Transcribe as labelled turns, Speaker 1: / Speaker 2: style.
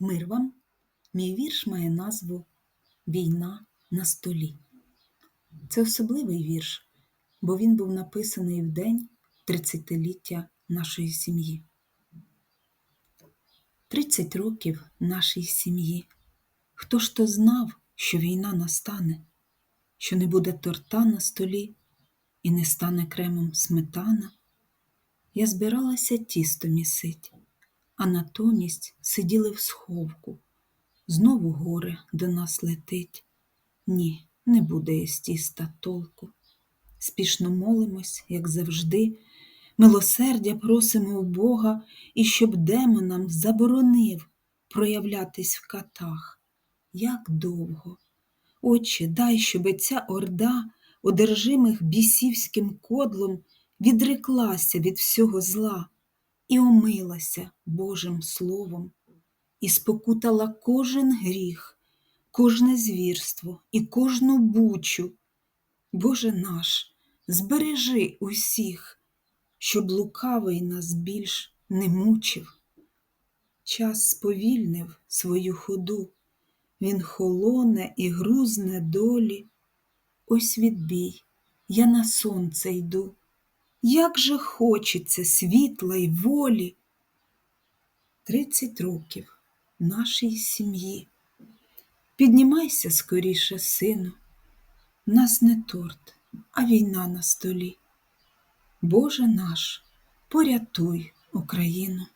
Speaker 1: Мир вам! Мій вірш має назву Війна на столі. Це особливий вірш, бо він був написаний в день 30-ліття нашої сім'ї. 30 років нашій сім'ї. Хто ж то знав, що війна настане, що не буде торта на столі і не стане кремом сметана? Я збиралася тісто місить, а натомість сиділи в сховку. Знову горе до нас летить. Ні, не буде із толку. Спішно молимось, як завжди, милосердя просимо у Бога, і щоб демонам заборонив проявлятись в катах. Як довго? Отче, дай, щоби ця орда, одержимих бісівським кодлом, відреклася від всього зла і омилася Божим Словом, і спокутала кожен гріх, кожне звірство і кожну бучу. Боже наш, збережи усіх, щоб лукавий нас більш не мучив. Час сповільнив свою ходу, він холоне і грузне долі. Ось відбій, я на сонце йду. Як же хочеться світла й волі. Тридцять років нашій сім'ї. Піднімайся скоріше, сину, нас не торт, а війна на столі. Боже наш, порятуй Україну.